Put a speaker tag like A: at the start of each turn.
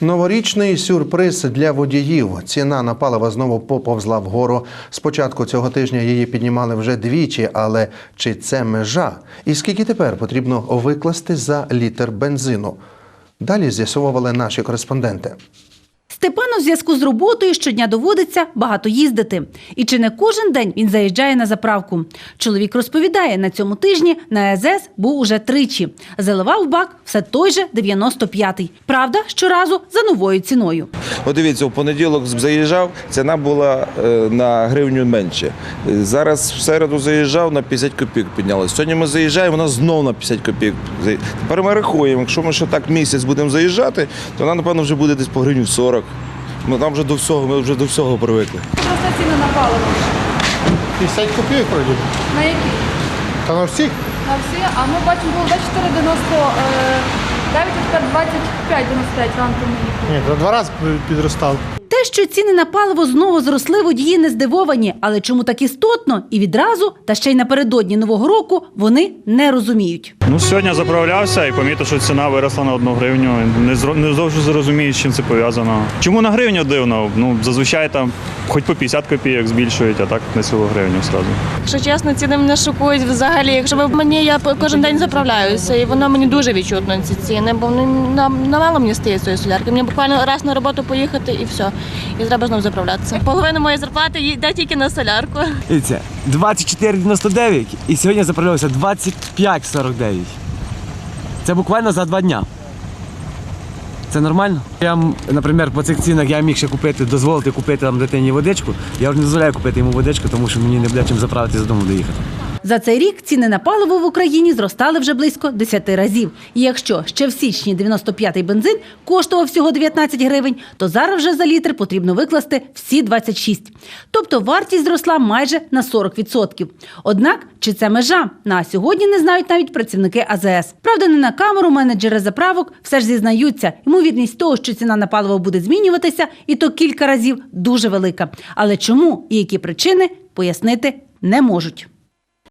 A: Новорічний сюрприз для водіїв. Ціна на паливо знову поповзла вгору. Спочатку цього тижня її піднімали вже двічі, але чи це межа? І скільки тепер потрібно викласти за літр бензину? Далі з'ясовували наші кореспонденти.
B: Степану в зв'язку з роботою щодня доводиться багато їздити. І чи не кожен день він заїжджає на заправку. Чоловік розповідає, на цьому тижні на ЕЗС був уже тричі. Заливав бак все той же 95-й. Правда, щоразу за новою ціною.
C: От дивіться, в понеділок заїжджав, ціна була е, на гривню менше. Зараз в середу заїжджав на 50 копійок піднялась. Сьогодні ми заїжджаємо, вона знову на 50 копійок. Тепер ми рахуємо, якщо ми ще так місяць будемо заїжджати, то вона, напевно, вже буде десь по гривню 40. Ми там вже до всього, ми вже до всього привикли.
D: Просто ціни на паливо.
E: 50 копійок вроді.
D: На які?
E: Та на всі?
D: На всі, а ми бачимо, було 24,99, а тепер 25,95 ранку мені.
E: Ні, за два рази підростав.
B: Те, що ціни на паливо знову зросли, водії не здивовані, але чому так істотно і відразу, та ще й напередодні нового року, вони не розуміють.
F: Ну, сьогодні заправлявся і помітив, що ціна виросла на одну гривню. Не зро- не зовсім зрозумію, з чим це пов'язано. Чому на гривню дивно? Ну, зазвичай там хоч по 50 копійок збільшують, а так на цілу гривню одразу.
G: Якщо чесно, ціни мене шокують взагалі. Якщо б мені я по- кожен день заправляюся, і воно мені дуже відчутно ці ціни, бо вони на- навалом мені стає цієї солярки. Мені буквально раз на роботу поїхати і все. І треба знову заправлятися. Половина моєї зарплати йде тільки на солярку.
H: Дивіться, 24,99 і сьогодні заправлявся 25,49. Це буквально за два дня. Це нормально? Я, наприклад, по цих цінах я міг ще купити, дозволити купити там дитині водичку. Я вже не дозволяю купити йому водичку, тому що мені не буде чим заправитися додому доїхати.
B: За цей рік ціни на паливо в Україні зростали вже близько 10 разів. І якщо ще в січні 95-й бензин коштував всього 19 гривень, то зараз вже за літр потрібно викласти всі 26. Тобто вартість зросла майже на 40%. Однак, чи це межа? На сьогодні не знають навіть працівники АЗС. Правда, не на камеру менеджери заправок все ж зізнаються. Ймовірність того, що ціна на паливо буде змінюватися, і то кілька разів дуже велика. Але чому і які причини пояснити не можуть.